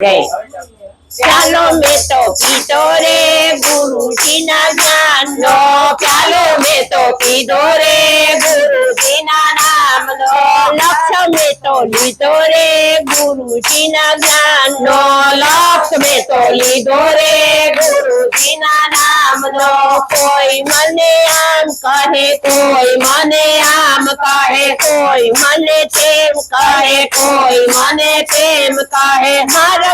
જય ચાલો મેં તો પીધો રે ગુરુજીના જ્ઞાનનો ચાલો મેં તો પીધો રે ગુરુજીના નામનો લક્ષ્ય મેં તો લીધો રે ગુરુજીના જ્ઞાનનો લક્ષ્ય મેં તો લીધો રે ગુરુજીના નામનો કોઈ મને આમ કહે કોઈ મને આમ કહે કોઈ મને તેમ કહે કોઈ મને તેમ કહે મારા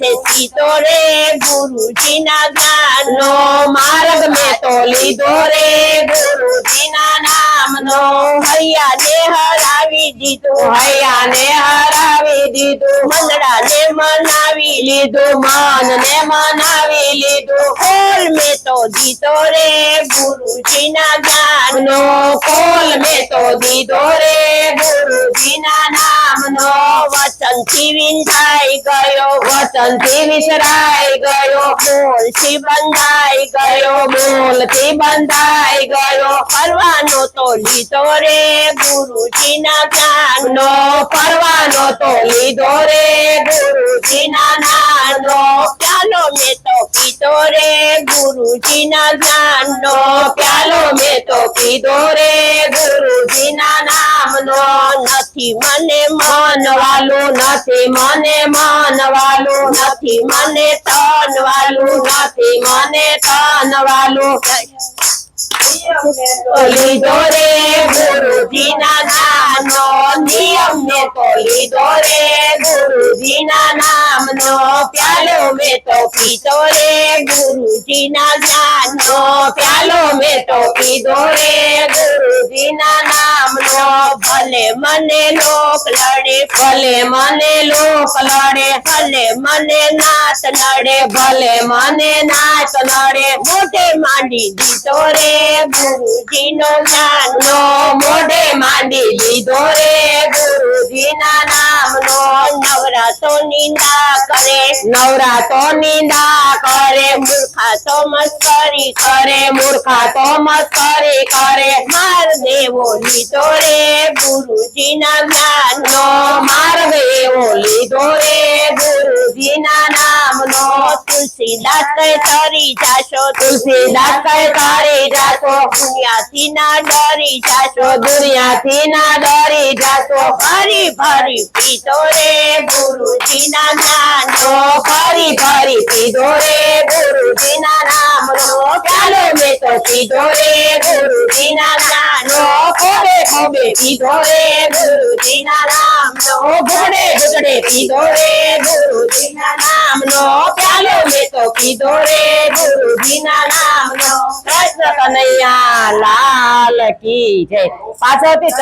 પાસે સીધો રે ગુરુજીના જ્ઞાનનો માર્ગ મેં તો લીધો રે. ગુરુજીના નામનો હૈયાને હરાવી દીધું. હૈયાને હરાવી દીધું. મંદડાને મનાવી લીધું. મનને મનાવી લીધું. કોલ મેં તો દીધો રે. ગુરુજીના જ્ઞાનનો કોલ મેં તો દીધો રે. વચનથી વિંધાઈ ગયો વતનથી વિસરાઈ ગયો બોલથી બંધાઈ ગયો બોલથી બંધાઈ ગયો. ફરવાનો તો લીધો રે ગુરુજીના જ્ઞાનનો, ફરવાનો તો લીધો રે ગુરુજીના નામનો ચાલો મેં તો પીધો રે ગુરુજીના જ્ઞાનનો, પ્યાલો મેં તો પીધો રે ગુરુજીના નામનો નથી, મને મન વાલું નથી, મને મનવાલું નથી, મને તનવાલું નથી. મને તન વાલું લીધો રે ગુરુજીના નામનો, નિયમ ને તો લીધો રે ગુરુજીના નામનો, પ્યાલો મેં તો પીધો રે ગુરુજીના જ્ઞાનનો પ્યાલો મેં તો પીધો રે ગુરુજીના નામનો મને લોક લડે ભલે મને લોક લડે ભલે મને નાથ નડે ભલે મને નાત નડે મોઢે માંડી દીધો રે ગુરુજીનો જ્ઞાનનો મોઢે માંડી દીધો રે ગુરુજીના નામનો. નવરાતો નિંદા કરે, નવરાતો નિંદા કરે મૂર્ખા તો મસ્કરી કરે મૂર્ખા તો મસ્કરી કરે. લીધો રે ગુરુજીના જ્ઞાનનો માર્ગ એવો લીધો રે ગુરુજીના નામનો તુલસીદાસ કઈ તરી જાશો તુલસીદાસ કઈ તરી જાશો દુનિયાથી ના ડરી જાશો દુનિયાથી ના ડરી જાશો, ફરી ફરી પીધો રે ગુરુજીના જ્ઞાનનો ફરી ફરી પીધો રે ગુરુજીના નામનો ચાલો મેં તો પીધો રે ખોબે ગુરુજીના નામનો ઘોડે ઘોડે તો પીધો રે નામ નો કનૈયા લાલ કી પાછળથી